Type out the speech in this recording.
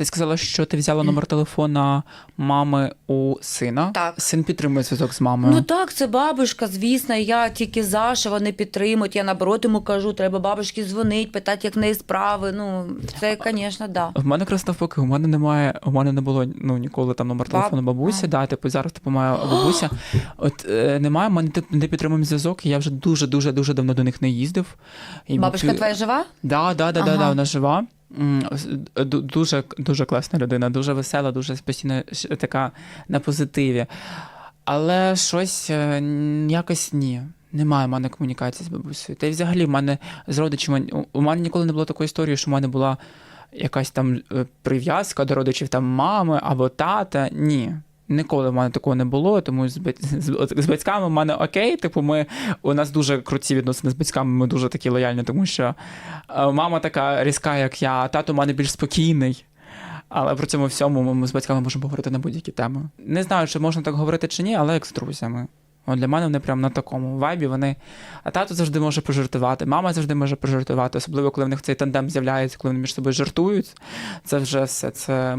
Ти сказала, що ти взяла номер телефона мами у сина. Так. Син підтримує зв'язок з мамою. Ну так, це бабушка, звісно, я тільки за, що вони підтримують. Я наоборот йому кажу, треба бабушці дзвонити, питати, як в неї справи. Ну, це, звісно, да. В мене якраз навпаки, у мене немає, у мене не було ну ніколи там номер телефону бабусі. Да, типу зараз типу моя бабуся. От е, немає, в мене тип- не підтримуємо зв'язок. Я вже дуже дуже дуже давно до них не їздив. І Бабушка бабцю- твоя жива? Да, да, да, да, Ага. да, вона жива. Ду- Дуже, дуже класна людина, дуже весела, дуже постійно така на позитиві. Але щось е, якось ні. Немає в мене комунікації з бабусею. Та й взагалі в мене з родичами. у- У мене ніколи не було такої історії, що в мене була якась там е, прив'язка до родичів там мами або тата. Ні. Ніколи в мене такого не було, тому з, з, з батьками в мене окей. Типу, ми у нас дуже круті відносини з батьками, ми дуже такі лояльні, тому що е, мама така різка, як я, а тато у мене більш спокійний. Але при цьому всьому ми з батьками можемо говорити на будь-які теми. Не знаю, чи можна так говорити чи ні, але як з друзями. От для мене вони прям на такому вайбі. Вони. А тато завжди може пожартувати, мама завжди може пожартувати, особливо коли в них цей тандем з'являється, коли вони між собою жартують. Це вже все. Це